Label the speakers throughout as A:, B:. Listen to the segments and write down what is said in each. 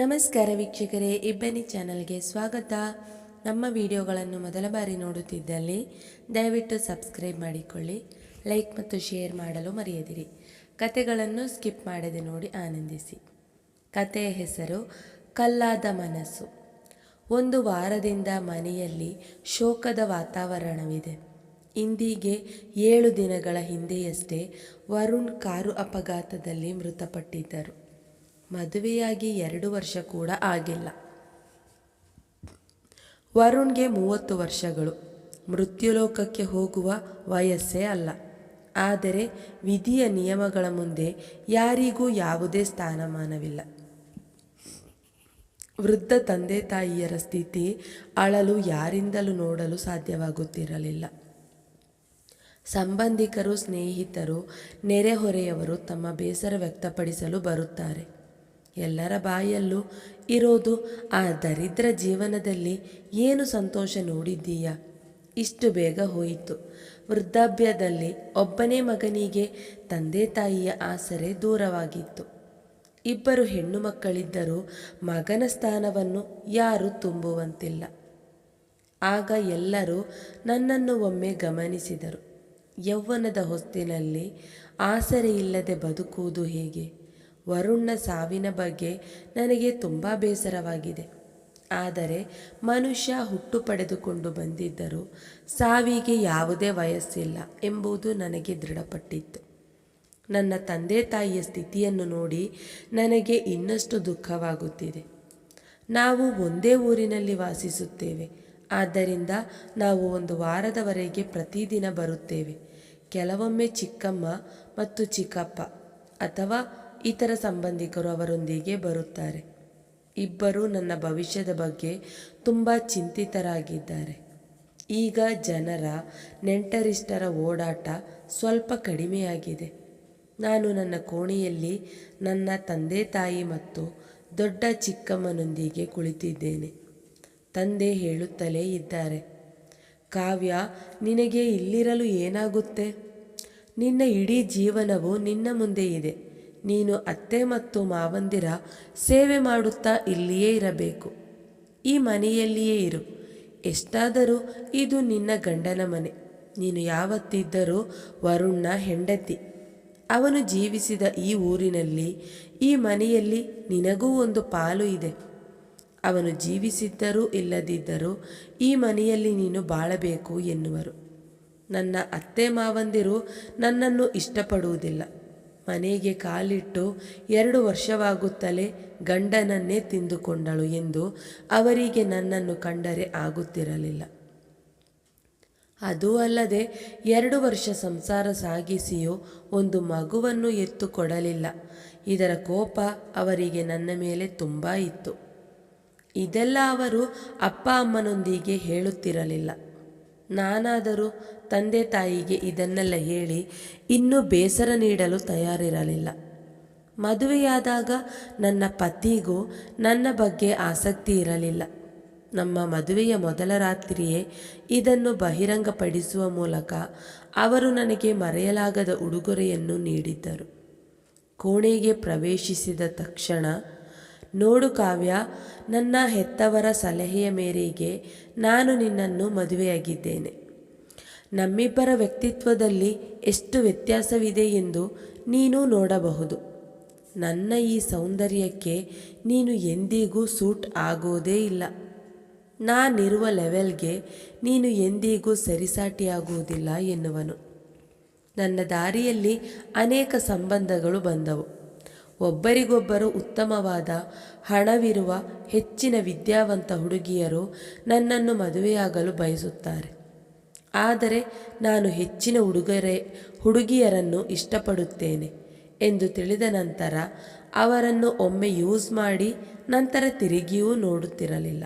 A: ನಮಸ್ಕಾರ ವೀಕ್ಷಕರೇ, ಇಬ್ಬನಿ ಚಾನಲ್ಗೆ ಸ್ವಾಗತ. ನಮ್ಮ ವಿಡಿಯೋಗಳನ್ನು ಮೊದಲ ಬಾರಿ ನೋಡುತ್ತಿದ್ದಲ್ಲಿ ದಯವಿಟ್ಟು ಸಬ್ಸ್ಕ್ರೈಬ್ ಮಾಡಿಕೊಳ್ಳಿ, ಲೈಕ್ ಮತ್ತು ಶೇರ್ ಮಾಡಲು ಮರೆಯದಿರಿ. ಕತೆಗಳನ್ನು ಸ್ಕಿಪ್ ಮಾಡದೆ ನೋಡಿ ಆನಂದಿಸಿ. ಕತೆಯ ಹೆಸರು ಕಲ್ಲಾದ ಮನಸ್ಸು. ಒಂದು ವಾರದಿಂದ ಮನೆಯಲ್ಲಿ ಶೋಕದ ವಾತಾವರಣವಿದೆ. ಇಂದಿಗೆ ಏಳು ದಿನಗಳ ಹಿಂದೆಯಷ್ಟೇ ವರುಣ್ ಕಾರು ಅಪಘಾತದಲ್ಲಿ ಮೃತಪಟ್ಟಿದ್ದರು. ಮದುವೆಯಾಗಿ ಎರಡು ವರ್ಷ ಕೂಡ ಆಗಿಲ್ಲ. ವರುಣ್ಗೆ ಮೂವತ್ತು ವರ್ಷಗಳು. ಮೃತ್ಯುಲೋಕಕ್ಕೆ ಹೋಗುವ ವಯಸ್ಸೇ ಅಲ್ಲ. ಆದರೆ ವಿಧಿಯ ನಿಯಮಗಳ ಮುಂದೆ ಯಾರಿಗೂ ಯಾವುದೇ ಸ್ಥಾನಮಾನವಿಲ್ಲ. ವೃದ್ಧ ತಂದೆ ತಾಯಿಯರ ಸ್ಥಿತಿ ಅಳಲು ಯಾರಿಂದಲೂ ನೋಡಲು ಸಾಧ್ಯವಾಗುತ್ತಿರಲಿಲ್ಲ. ಸಂಬಂಧಿಕರು, ಸ್ನೇಹಿತರು, ನೆರೆಹೊರೆಯವರು ತಮ್ಮ ಬೇಸರ ವ್ಯಕ್ತಪಡಿಸಲು ಬರುತ್ತಾರೆ. ಎಲ್ಲರ ಬಾಯಲ್ಲೂ ಇರೋದು. ಆ ದರಿದ್ರ ಜೀವನದಲ್ಲಿ ಏನು ಸಂತೋಷ ನೋಡಿದ್ದೀಯಾ? ಇಷ್ಟು ಬೇಗ ಹೋಯಿತು. ವೃದ್ಧಾಪ್ಯದಲ್ಲಿ ಒಬ್ಬನೇ ಮಗನಿಗೆ ತಂದೆ ತಾಯಿಯ ಆಸರೆ ದೂರವಾಗಿತ್ತು. ಇಬ್ಬರು ಹೆಣ್ಣು ಮಕ್ಕಳಿದ್ದರೂ ಮಗನ ಸ್ಥಾನವನ್ನು ಯಾರೂ ತುಂಬುವಂತಿಲ್ಲ. ಆಗ ಎಲ್ಲರೂ ನನ್ನನ್ನು ಒಮ್ಮೆ ಗಮನಿಸಿದರು. ಯೌವನದ ಹೊಸ್ತಿನಲ್ಲಿ ಆಸರೆ ಇಲ್ಲದೆ ಬದುಕುವುದು ಹೇಗೆ? ವರುಣ್ನ ಸಾವಿನ ಬಗ್ಗೆ ನನಗೆ ತುಂಬ ಬೇಸರವಾಗಿದೆ. ಆದರೆ ಮನುಷ್ಯ ಹುಟ್ಟು ಪಡೆದುಕೊಂಡು ಬಂದಿದ್ದರೂ ಸಾವಿಗೆ ಯಾವುದೇ ವಯಸ್ಸಿಲ್ಲ ಎಂಬುದು ನನಗೆ ದೃಢಪಟ್ಟಿತ್ತು. ನನ್ನ ತಂದೆ ತಾಯಿಯ ಸ್ಥಿತಿಯನ್ನು ನೋಡಿ ನನಗೆ ಇನ್ನಷ್ಟು ದುಃಖವಾಗುತ್ತಿದೆ. ನಾವು ಒಂದೇ ಊರಿನಲ್ಲಿ ವಾಸಿಸುತ್ತೇವೆ. ಆದ್ದರಿಂದ ನಾವು ಒಂದು ವಾರದವರೆಗೆ ಪ್ರತಿದಿನ ಬರುತ್ತೇವೆ. ಕೆಲವೊಮ್ಮೆ ಚಿಕ್ಕಮ್ಮ ಮತ್ತು ಚಿಕ್ಕಪ್ಪ ಅಥವಾ ಇತರ ಸಂಬಂಧಿಕರು ಅವರೊಂದಿಗೆ ಬರುತ್ತಾರೆ. ಇಬ್ಬರು ನನ್ನ ಭವಿಷ್ಯದ ಬಗ್ಗೆ ತುಂಬ ಚಿಂತಿತರಾಗಿದ್ದಾರೆ. ಈಗ ಜನರ ನೆಂಟರಿಷ್ಟರ ಓಡಾಟ ಸ್ವಲ್ಪ ಕಡಿಮೆಯಾಗಿದೆ. ನಾನು ನನ್ನ ಕೋಣೆಯಲ್ಲಿ ನನ್ನ ತಂದೆ ತಾಯಿ ಮತ್ತು ದೊಡ್ಡ ಚಿಕ್ಕಮ್ಮನೊಂದಿಗೆ ಕುಳಿತಿದ್ದೇನೆ. ತಂದೆ ಹೇಳುತ್ತಲೇ ಇದ್ದಾರೆ, ಕಾವ್ಯ, ನಿನಗೆ ಇಲ್ಲಿರಲು ಏನಾಗುತ್ತೆ? ನಿನ್ನ ಇಡೀ ಜೀವನವು ನಿನ್ನ ಮುಂದೆ ಇದೆ. ನೀನು ಅತ್ತೆ ಮತ್ತು ಮಾವಂದಿರ ಸೇವೆ ಮಾಡುತ್ತಾ ಇಲ್ಲಿಯೇ ಇರಬೇಕು. ಈ ಮನೆಯಲ್ಲಿಯೇ ಇರು. ಎಷ್ಟಾದರೂ ಇದು ನಿನ್ನ ಗಂಡನ ಮನೆ. ನೀನು ಯಾವತ್ತಿದ್ದರೂ ವರುಣ್ನ ಹೆಂಡತಿ. ಅವನು ಜೀವಿಸಿದ ಈ ಊರಿನಲ್ಲಿ, ಈ ಮನೆಯಲ್ಲಿ ನಿನಗೂ ಒಂದು ಪಾಲು ಇದೆ. ಅವನು ಜೀವಿಸಿದ್ದರೂ ಇಲ್ಲದಿದ್ದರೂ ಈ ಮನೆಯಲ್ಲಿ ನೀನು ಬಾಳಬೇಕು ಎನ್ನುವರು. ನನ್ನ ಅತ್ತೆ ಮಾವಂದಿರು ನನ್ನನ್ನು ಇಷ್ಟಪಡುವುದಿಲ್ಲ. ಮನೆಗೆ ಕಾಲಿಟ್ಟು ಎರಡು ವರ್ಷವಾಗುತ್ತಲೇ ಗಂಡನನ್ನೇ ತಿಂದುಕೊಂಡಳು ಎಂದು ಅವರಿಗೆ ನನ್ನನ್ನು ಕಂಡರೆ ಆಗುತ್ತಿರಲಿಲ್ಲ. ಅದೂ ಅಲ್ಲದೆ ಎರಡು ವರ್ಷ ಸಂಸಾರ ಸಾಗಿಸಿಯೂ ಒಂದು ಮಗುವನ್ನು ಎತ್ತು ಕೊಡಲಿಲ್ಲ ಇದರ ಕೋಪ ಅವರಿಗೆ ನನ್ನ ಮೇಲೆ ತುಂಬ ಇತ್ತು. ಇದೆಲ್ಲ ಅವರು ಅಪ್ಪ ಅಮ್ಮನೊಂದಿಗೆ ಹೇಳುತ್ತಿರಲಿಲ್ಲ. ನಾನಾದರೂ ತಂದೆ ತಾಯಿಗೆ ಇದನ್ನೆಲ್ಲ ಹೇಳಿ ಇನ್ನೂ ಬೇಸರ ನೀಡಲು ತಯಾರಿರಲಿಲ್ಲ. ಮದುವೆಯಾದಾಗ ನನ್ನ ಪತಿಗೂ ನನ್ನ ಬಗ್ಗೆ ಆಸಕ್ತಿ ಇರಲಿಲ್ಲ. ನಮ್ಮ ಮದುವೆಯ ಮೊದಲ ರಾತ್ರಿಯೇ ಇದನ್ನು ಬಹಿರಂಗಪಡಿಸುವ ಮೂಲಕ ಅವರು ನನಗೆ ಮರೆಯಲಾಗದ ಉಡುಗೊರೆಯನ್ನು ನೀಡಿದ್ದರು. ಕೋಣೆಗೆ ಪ್ರವೇಶಿಸಿದ ತಕ್ಷಣ ನೋಡು ಕಾವ್ಯ, ನನ್ನ ಹೆತ್ತವರ ಸಲಹೆಯ ಮೇರೆಗೆ ನಾನು ನಿನ್ನನ್ನು ಮದುವೆಯಾಗಿದ್ದೇನೆ. ನಮ್ಮಿಬ್ಬರ ವ್ಯಕ್ತಿತ್ವದಲ್ಲಿ ಎಷ್ಟು ವ್ಯತ್ಯಾಸವಿದೆ ಎಂದು ನೀನು ನೋಡಬಹುದು. ನನ್ನ ಈ ಸೌಂದರ್ಯಕ್ಕೆ ನೀನು ಎಂದಿಗೂ ಸೂಟ್ ಆಗೋದೇ ಇಲ್ಲ. ನಾನಿರುವ ಲೆವೆಲ್ಗೆ ನೀನು ಎಂದಿಗೂ ಸರಿಸಾಟಿಯಾಗುವುದಿಲ್ಲ ಎನ್ನುವನು. ನನ್ನ ದಾರಿಯಲ್ಲಿ ಅನೇಕ ಸಂಬಂಧಗಳು ಬಂದವು. ಒಬ್ಬರಿಗೊಬ್ಬರು ಉತ್ತಮವಾದ, ಹಣವಿರುವ, ಹೆಚ್ಚಿನ ವಿದ್ಯಾವಂತ ಹುಡುಗಿಯರು ನನ್ನನ್ನು ಮದುವೆಯಾಗಲು ಬಯಸುತ್ತಾರೆ. ಆದರೆ ನಾನು ಹೆಚ್ಚಿನ ಉಡುಗೊರೆ, ಹುಡುಗಿಯರನ್ನು ಇಷ್ಟಪಡುತ್ತೇನೆ ಎಂದು ತಿಳಿದ ನಂತರ ಅವರನ್ನು ಒಮ್ಮೆ ಯೂಸ್ ಮಾಡಿ ನಂತರ ತಿರುಗಿಯೂ ನೋಡುತ್ತಿರಲಿಲ್ಲ.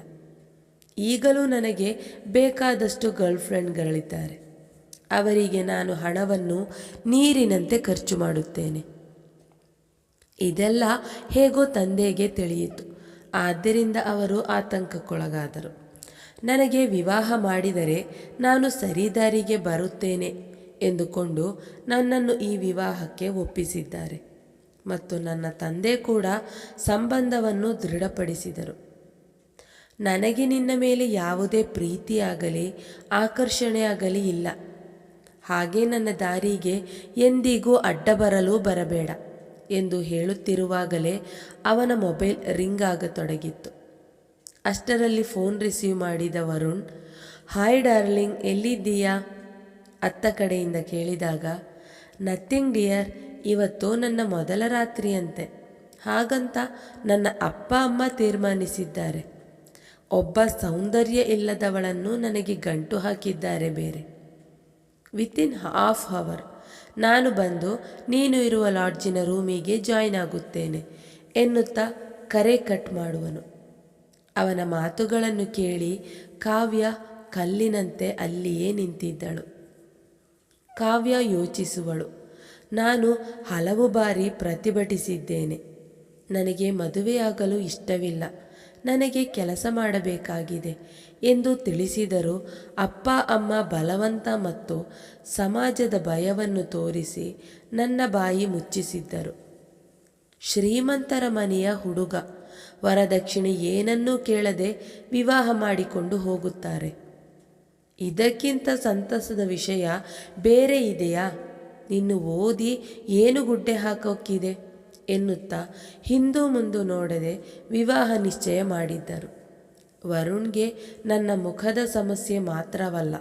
A: ಈಗಲೂ ನನಗೆ ಬೇಕಾದಷ್ಟು ಗರ್ಲ್ಫ್ರೆಂಡ್ಗಳಿದ್ದಾರೆ. ಅವರಿಗೆ ನಾನು ಹಣವನ್ನು ನೀರಿನಂತೆ ಖರ್ಚು ಮಾಡುತ್ತೇನೆ. ಇದೆಲ್ಲ ಹೇಗೋ ತಂದೆಗೆ ತಿಳಿಯಿತು. ಆದ್ದರಿಂದ ಅವರು ಆತಂಕಕ್ಕೊಳಗಾದರು. ನನಗೆ ವಿವಾಹ ಮಾಡಿದರೆ ನಾನು ಸರಿದಾರಿಗೆ ಬರುತ್ತೇನೆ ಎಂದುಕೊಂಡು ನನ್ನನ್ನು ಈ ವಿವಾಹಕ್ಕೆ ಒಪ್ಪಿಸಿದ್ದಾರೆ. ಮತ್ತು ನನ್ನ ತಂದೆ ಕೂಡ ಸಂಬಂಧವನ್ನು ದೃಢಪಡಿಸಿದರು. ನನಗೆ ನಿನ್ನ ಮೇಲೆ ಯಾವುದೇ ಪ್ರೀತಿಯಾಗಲಿ, ಆಕರ್ಷಣೆಯಾಗಲಿ ಇಲ್ಲ. ಹಾಗೆ ನನ್ನ ದಾರಿಗೆ ಎಂದಿಗೂ ಅಡ್ಡ ಬರಲು ಬರಬೇಡ. ಎಂದು ಹೇಳುತ್ತಿರುವಾಗಲೇ ಅವನ ಮೊಬೈಲ್ ರಿಂಗ್ ಆಗತೊಡಗಿತ್ತು. ಅಷ್ಟರಲ್ಲಿ ಫೋನ್ ರಿಸೀವ್ ಮಾಡಿದ ವರುಣ್, ಹಾಯ್ ಡಾರ್ಲಿಂಗ್, ಎಲ್ಲಿದ್ದೀಯಾ? ಅತ್ತ ಕಡೆಯಿಂದ ಕೇಳಿದಾಗ, ನಥಿಂಗ್ ಡಿಯರ್, ಇವತ್ತು ನನ್ನ ಮೊದಲ ರಾತ್ರಿಯಂತೆ. ಹಾಗಂತ ನನ್ನ ಅಪ್ಪ, ಅಮ್ಮ ತೀರ್ಮಾನಿಸಿದ್ದಾರೆ. ಒಬ್ಬ ಸೌಂದರ್ಯ ಇಲ್ಲದವಳನ್ನು ನನಗೆ ಗಂಟು ಹಾಕಿದ್ದಾರೆ ಬೇರೆ. ವಿತಿನ್ ಹಾಫ್ ಅವರ್ ನಾನು ಬಂದು ನೀನು ಇರುವ ಲಾಡ್ಜಿನ ರೂಮಿಗೆ ಜಾಯ್ನ್ ಆಗುತ್ತೇನೆ ಎನ್ನುತ್ತಾ ಕರೆ ಕಟ್ ಮಾಡುವನು. ಅವನ ಮಾತುಗಳನ್ನು ಕೇಳಿ ಕಾವ್ಯ ಕಲ್ಲಿನಂತೆ ಅಲ್ಲಿಯೇ ನಿಂತಿದ್ದಳು. ಕಾವ್ಯ ಯೋಚಿಸುವಳು, ನಾನು ಹಲವು ಬಾರಿ ಪ್ರತಿಭಟಿಸಿದ್ದೇನೆ, ನನಗೆ ಮದುವೆಯಾಗಲು ಇಷ್ಟವಿಲ್ಲ ನನಗೆ ಕೆಲಸ ಮಾಡಬೇಕಾಗಿದೆ ಎಂದು ತಿಳಿಸಿದರು. ಅಪ್ಪ, ಅಮ್ಮ ಬಲವಂತ ಮತ್ತು ಸಮಾಜದ ಭಯವನ್ನು ತೋರಿಸಿ ನನ್ನ ಬಾಯಿ ಮುಚ್ಚಿಸಿದ್ದರು. ಶ್ರೀಮಂತರ ಮನೆಯ ಹುಡುಗ, ವರದಕ್ಷಿಣೆ ಏನನ್ನೂ ಕೇಳದೆ ವಿವಾಹ ಮಾಡಿಕೊಂಡು ಹೋಗುತ್ತಾರೆ. ಇದಕ್ಕಿಂತ ಸಂತಸದ ವಿಷಯ ಬೇರೆ ಇದೆಯಾ? ನಿನ್ನು ಓದಿ ಏನು ಗುಡ್ಡೆ ಹಾಕೋಕ್ಕಿದೆ? ಎನ್ನುತ್ತಾ ಹಿಂದು ಮುಂದು ನೋಡದೆ ವಿವಾಹ ನಿಶ್ಚಯ ಮಾಡಿದ್ದರು. ವರುಣ್ಗೆ ನನ್ನ ಮುಖದ ಸಮಸ್ಯೆ ಮಾತ್ರವಲ್ಲ,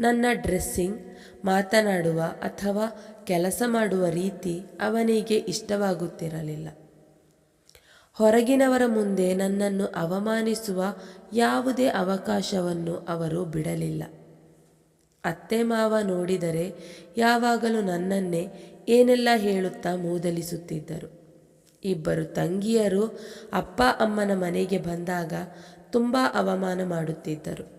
A: ನನ್ನ ಡ್ರೆಸ್ಸಿಂಗ್, ಮಾತನಾಡುವ ಅಥವಾ ಕೆಲಸ ಮಾಡುವ ರೀತಿ ಅವನಿಗೆ ಇಷ್ಟವಾಗುತ್ತಿರಲಿಲ್ಲ. ಹೊರಗಿನವರ ಮುಂದೆ ನನ್ನನ್ನು ಅವಮಾನಿಸುವ ಯಾವುದೇ ಅವಕಾಶವನ್ನು ಅವರು ಬಿಡಲಿಲ್ಲ. ಅತ್ತೆ ಮಾವ ನೋಡಿದರೆ ಯಾವಾಗಲೂ ನನ್ನನ್ನೇ ಏನೆಲ್ಲ ಹೇಳುತ್ತಾ ಮೂದಲಿಸುತ್ತಿದ್ದರು. ಇಬ್ಬರು ತಂಗಿಯರು ಅಪ್ಪ ಅಮ್ಮನ ಮನೆಗೆ ಬಂದಾಗ ತುಂಬ ಅವಮಾನ ಮಾಡುತ್ತಿದ್ದರು.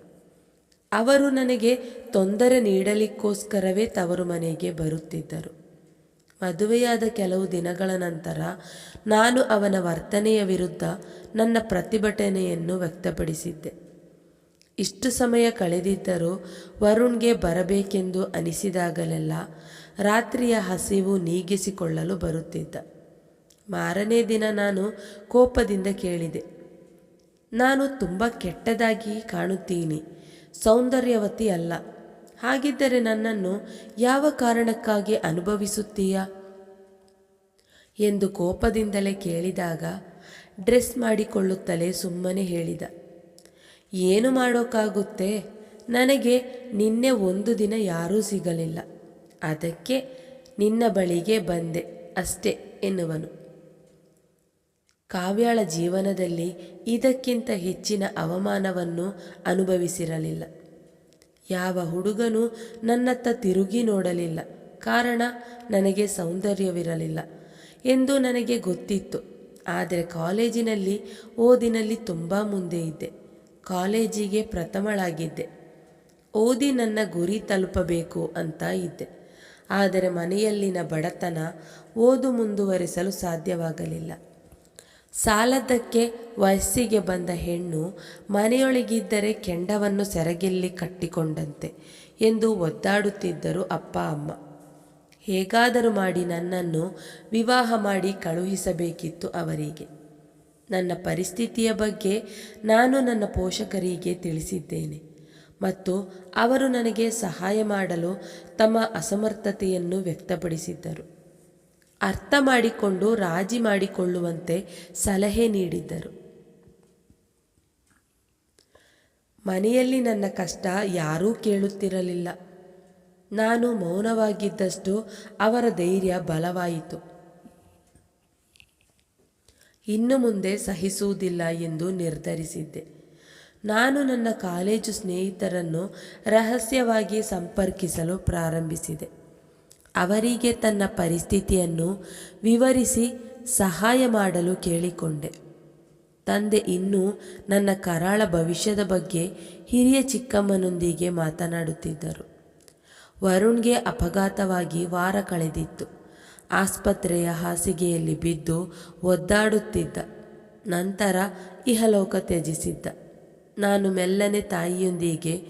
A: ಅವರು ನನಗೆ ತೊಂದರೆ ನೀಡಲಿಕ್ಕೋಸ್ಕರವೇ ತವರು ಮನೆಗೆ ಬರುತ್ತಿದ್ದರು. ಮದುವೆಯಾದ ಕೆಲವು ದಿನಗಳ ನಂತರ ನಾನು ಅವನ ವರ್ತನೆಯ ವಿರುದ್ಧ ನನ್ನ ಪ್ರತಿಭಟನೆಯನ್ನು ವ್ಯಕ್ತಪಡಿಸಿದ್ದೆ. ಇಷ್ಟು ಸಮಯ ಕಳೆದಿದ್ದರೂ ವರುಣ್ಗೆ ಬರಬೇಕೆಂದು ಅನಿಸಿದಾಗಲೆಲ್ಲ ರಾತ್ರಿಯ ಹಸಿವು ನೀಗಿಸಿಕೊಳ್ಳಲು ಬರುತ್ತಿದ್ದ. ಮಾರನೇ ದಿನ ನಾನು ಕೋಪದಿಂದ ಕೇಳಿದೆ. ನಾನು ತುಂಬ ಕೆಟ್ಟದಾಗಿ ಕಾಣುತ್ತೀನಿ. ಸೌಂದರ್ಯವತಿ ಅಲ್ಲ. ಹಾಗಿದ್ದರೆ ನನ್ನನ್ನು ಯಾವ ಕಾರಣಕ್ಕಾಗಿ ಅನುಭವಿಸುತ್ತೀಯಾ? ಎಂದು ಕೋಪದಿಂದಲೇ ಕೇಳಿದಾಗ ಡ್ರೆಸ್ ಮಾಡಿಕೊಳ್ಳುತ್ತಲೇ ಸುಮ್ಮನೆ ಹೇಳಿದ. ಏನು ಮಾಡೋಕ್ಕಾಗುತ್ತೆ? ನನಗೆ ನಿನ್ನೆ ಒಂದು ದಿನ ಯಾರೂ ಸಿಗಲಿಲ್ಲ. ಅದಕ್ಕೆ ನಿನ್ನ ಬಳಿಗೆ ಬಂದೆ ಅಷ್ಟೇ ಎನ್ನುವನು. ಕಾವ್ಯಾಳ ಜೀವನದಲ್ಲಿ ಇದಕ್ಕಿಂತ ಹೆಚ್ಚಿನ ಅವಮಾನವನ್ನು ಅನುಭವಿಸಿರಲಿಲ್ಲ. ಯಾವ ಹುಡುಗನೂ ನನ್ನತ್ತ ತಿರುಗಿ ನೋಡಲಿಲ್ಲ. ಕಾರಣ, ನನಗೆ ಸೌಂದರ್ಯವಿರಲಿಲ್ಲ ಎಂದು ನನಗೆ ಗೊತ್ತಿತ್ತು. ಆದರೆ ಕಾಲೇಜಿನಲ್ಲಿ ಓದಿನಲ್ಲಿ ತುಂಬ ಮುಂದೆ ಇದ್ದೆ. ಕಾಲೇಜಿಗೆ ಪ್ರಥಮಳಾಗಿದ್ದೆ. ಓದಿ ನನ್ನ ಗುರಿ ತಲುಪಬೇಕು ಅಂತ ಇದ್ದೆ. ಆದರೆ ಮನೆಯಲ್ಲಿನ ಬಡತನ ಓದು ಮುಂದುವರಿಸಲು ಸಾಧ್ಯವಾಗಲಿಲ್ಲ. ಸಾಲದ್ದಕ್ಕೆ ವಯಸ್ಸಿಗೆ ಬಂದ ಹೆಣ್ಣು ಮನೆಯೊಳಗಿದ್ದರೆ ಕೆಂಡವನ್ನು ಸೆರಗಿಲ್ಲಿ ಕಟ್ಟಿಕೊಂಡಂತೆ ಎಂದು ಒದ್ದಾಡುತ್ತಿದ್ದರು ಅಪ್ಪ ಅಮ್ಮ. ಹೇಗಾದರೂ ಮಾಡಿ ನನ್ನನ್ನು ವಿವಾಹ ಮಾಡಿ ಕಳುಹಿಸಬೇಕಿತ್ತು ಅವರಿಗೆ. ನನ್ನ ಪರಿಸ್ಥಿತಿಯ ಬಗ್ಗೆ ನಾನು ನನ್ನ ಪೋಷಕರಿಗೆ ತಿಳಿಸಿದ್ದೇನೆ ಮತ್ತು ಅವರು ನನಗೆ ಸಹಾಯ ಮಾಡಲು ತಮ್ಮ ಅಸಮರ್ಥತೆಯನ್ನು ವ್ಯಕ್ತಪಡಿಸಿದ್ದರು. ಅರ್ಥ ಮಾಡಿಕೊಂಡು ರಾಜಿ ಮಾಡಿಕೊಳ್ಳುವಂತೆ ಸಲಹೆ ನೀಡಿದ್ದರು. ಮನೆಯಲ್ಲಿ ನನ್ನ ಕಷ್ಟ ಯಾರೂ ಕೇಳುತ್ತಿರಲಿಲ್ಲ. ನಾನು ಮೌನವಾಗಿದ್ದಷ್ಟು ಅವರ ಧೈರ್ಯ ಬಲವಾಯಿತು. ಇನ್ನು ಮುಂದೆ ಸಹಿಸುವುದಿಲ್ಲ ಎಂದು ನಿರ್ಧರಿಸಿದ್ದೆ. ನಾನು ನನ್ನ ಕಾಲೇಜು ಸ್ನೇಹಿತರನ್ನು ರಹಸ್ಯವಾಗಿ ಸಂಪರ್ಕಿಸಲು ಪ್ರಾರಂಭಿಸಿದೆ. ಅವರಿಗೆ ತನ್ನ ಪರಿಸ್ಥಿತಿಯನ್ನು ವಿವರಿಸಿ ಸಹಾಯ ಮಾಡಲು ಕೇಳಿಕೊಂಡೆ. ತಂದೆ ಇನ್ನೂ ನನ್ನ ಕರಾಳ ಭವಿಷ್ಯದ ಬಗ್ಗೆ ಹಿರಿಯ ಚಿಕ್ಕಮ್ಮನೊಂದಿಗೆ ಮಾತನಾಡುತ್ತಿದ್ದರು. ವರುಣ್ಗೆ ಅಪಘಾತವಾಗಿ ವಾರ ಕಳೆದಿತ್ತು. ಆಸ್ಪತ್ರೆಯ ಹಾಸಿಗೆಯಲ್ಲಿ ಬಿದ್ದು ಒದ್ದಾಡುತ್ತಿದ್ದ. ನಂತರ ಇಹಲೋಕ ತ್ಯಜಿಸಿದ್ದ. ನಾನು ಮೆಲ್ಲನೆ ತಾಯಿಯೊಂದಿಗೆ,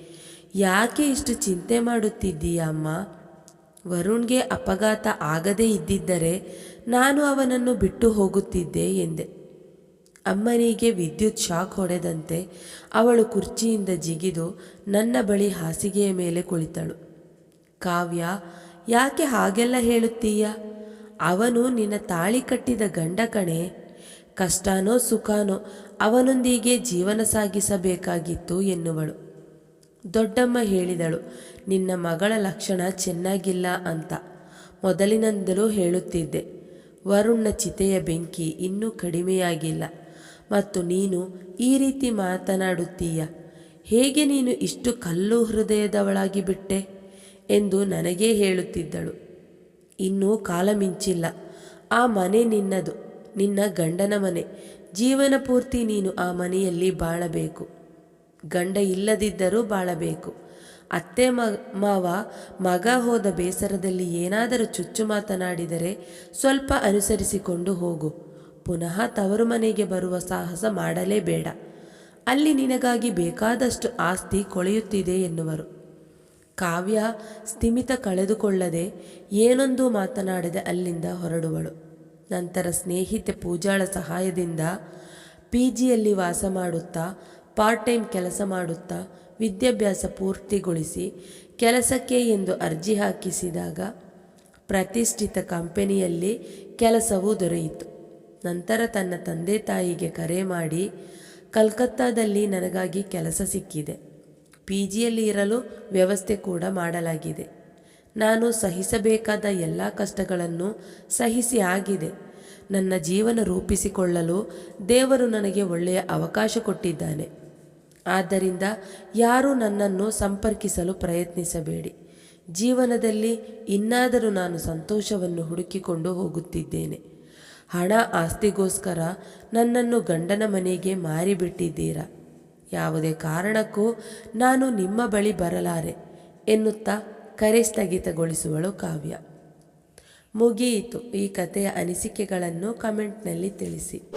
A: ಯಾಕೆ ಇಷ್ಟು ಚಿಂತೆ ಮಾಡುತ್ತಿದ್ದೀಯ ಅಮ್ಮ? ವರುಣ್ಗೆ ಅಪಘಾತ ಆಗದೇ ಇದ್ದಿದ್ದರೆ ನಾನು ಅವನನ್ನು ಬಿಟ್ಟು ಹೋಗುತ್ತಿದ್ದೆ ಎಂದೆ. ಅಮ್ಮನಿಗೆ ವಿದ್ಯುತ್ ಶಾಕ್ ಹೊಡೆದಂತೆ ಅವಳು ಕುರ್ಚಿಯಿಂದ ಜಿಗಿದು ನನ್ನ ಬಳಿ ಹಾಸಿಗೆಯ ಮೇಲೆ ಕುಳಿತಳು. ಕಾವ್ಯ, ಯಾಕೆ ಹಾಗೆಲ್ಲ ಹೇಳುತ್ತೀಯ? ಅವನು ನಿನ್ನ ತಾಳಿ ಕಟ್ಟಿದ ಗಂಡ ಕಣೆ. ಕಷ್ಟನೋ ಸುಖಾನೋ ಅವನೊಂದಿಗೆ ಜೀವನ ಸಾಗಿಸಬೇಕಾಗಿತ್ತು ಎನ್ನುವಳು. ದೊಡ್ಡಮ್ಮ ಹೇಳಿದಳು ನಿನ್ನ ಮಗಳ ಲಕ್ಷಣ ಚೆನ್ನಾಗಿಲ್ಲ ಅಂತ ಮೊದಲಿನಿಂದಲೂ ಹೇಳುತ್ತಿದ್ದೆ. ವರುಣ್ನ ಚಿತೆಯ ಬೆಂಕಿ ಇನ್ನೂ ಕಡಿಮೆಯಾಗಿಲ್ಲ. ಮತ್ತು ನೀನು ಈ ರೀತಿ ಮಾತನಾಡುತ್ತೀಯ? ಹೇಗೆ ನೀನು ಇಷ್ಟು ಕಲ್ಲು ಹೃದಯದವಳಾಗಿ ಬಿಟ್ಟೆ? ಎಂದು ನನಗೇ ಹೇಳುತ್ತಿದ್ದಳು. ಇನ್ನೂ ಕಾಲ ಮಿಂಚಿಲ್ಲ. ಆ ಮನೆ ನಿನ್ನದು, ನಿನ್ನ ಗಂಡನ ಮನೆ. ಜೀವನ ಪೂರ್ತಿ ನೀನು ಆ ಮನೆಯಲ್ಲಿ ಬಾಳಬೇಕು. ಗಂಡ ಇಲ್ಲದಿದ್ದರೂ ಬಾಳಬೇಕು. ಅತ್ತೆ ಮಾವ, ಮಗ ಹೋದ ಬೇಸರದಲ್ಲಿ ಏನಾದರೂ ಚುಚ್ಚು ಮಾತನಾಡಿದರೆ ಸ್ವಲ್ಪ ಅನುಸರಿಸಿಕೊಂಡು ಹೋಗು. ಪುನಃ ತವರು ಮನೆಗೆ ಬರುವ ಸಾಹಸ ಮಾಡಲೇಬೇಡ. ಅಲ್ಲಿ ನಿನಗಾಗಿ ಬೇಕಾದಷ್ಟು ಆಸ್ತಿ ಕೊಳೆಯುತ್ತಿದೆ ಎನ್ನುವರು. ಕಾವ್ಯ ಸ್ಥಿಮಿತ ಕಳೆದುಕೊಳ್ಳದೆ ಏನೊಂದು ಮಾತನಾಡದೆ ಅಲ್ಲಿಂದ ಹೊರಡುವಳು. ನಂತರ ಸ್ನೇಹಿತೆ ಪೂಜಾಳ ಸಹಾಯದಿಂದ ಪಿ ಜಿಯಲ್ಲಿ ವಾಸ ಮಾಡುತ್ತಾ ಪಾರ್ಟ್ ಟೈಮ್ ಕೆಲಸ ಮಾಡುತ್ತಾ ವಿದ್ಯಾಭ್ಯಾಸ ಪೂರ್ತಿಗೊಳಿಸಿ ಕೆಲಸಕ್ಕೆ ಎಂದು ಅರ್ಜಿ ಹಾಕಿಸಿದಾಗ ಪ್ರತಿಷ್ಠಿತ ಕಂಪನಿಯಲ್ಲಿ ಕೆಲಸವೂ ದೊರೆಯಿತು. ನಂತರ ತನ್ನ ತಂದೆ ತಾಯಿಗೆ ಕರೆ ಮಾಡಿ, ಕಲ್ಕತ್ತಾದಲ್ಲಿ ನನಗಾಗಿ ಕೆಲಸ ಸಿಕ್ಕಿದೆ. ಪಿ ಜಿಯಲ್ಲಿ ಇರಲು ವ್ಯವಸ್ಥೆ ಕೂಡ ಮಾಡಲಾಗಿದೆ. ನಾನು ಸಹಿಸಬೇಕಾದ ಎಲ್ಲ ಕಷ್ಟಗಳನ್ನು ಸಹಿಸಿ ಆಗಿದೆ. ನನ್ನ ಜೀವನ ರೂಪಿಸಿಕೊಳ್ಳಲು ದೇವರು ನನಗೆ ಒಳ್ಳೆಯ ಅವಕಾಶ ಕೊಟ್ಟಿದ್ದಾನೆ. ಆದ್ದರಿಂದ ಯಾರೂ ನನ್ನನ್ನು ಸಂಪರ್ಕಿಸಲು ಪ್ರಯತ್ನಿಸಬೇಡಿ. ಜೀವನದಲ್ಲಿ ಇನ್ನಾದರೂ ನಾನು ಸಂತೋಷವನ್ನು ಹುಡುಕಿಕೊಂಡು ಹೋಗುತ್ತಿದ್ದೇನೆ. ಹಣ ಆಸ್ತಿಗೋಸ್ಕರ ನನ್ನನ್ನು ಗಂಡನ ಮನೆಗೆ ಮಾರಿಬಿಟ್ಟಿದ್ದೀರಾ? ಯಾವುದೇ ಕಾರಣಕ್ಕೂ ನಾನು ನಿಮ್ಮ ಬಳಿ ಬರಲಾರೆ, ಎನ್ನುತ್ತಾ ಕರೆ ಸ್ಥಗಿತಗೊಳಿಸುವಳು ಕಾವ್ಯ. ಮುಗಿಯಿತು. ಈ ಕಥೆಯ ಅನಿಸಿಕೆಗಳನ್ನು ಕಮೆಂಟ್ನಲ್ಲಿ ತಿಳಿಸಿ.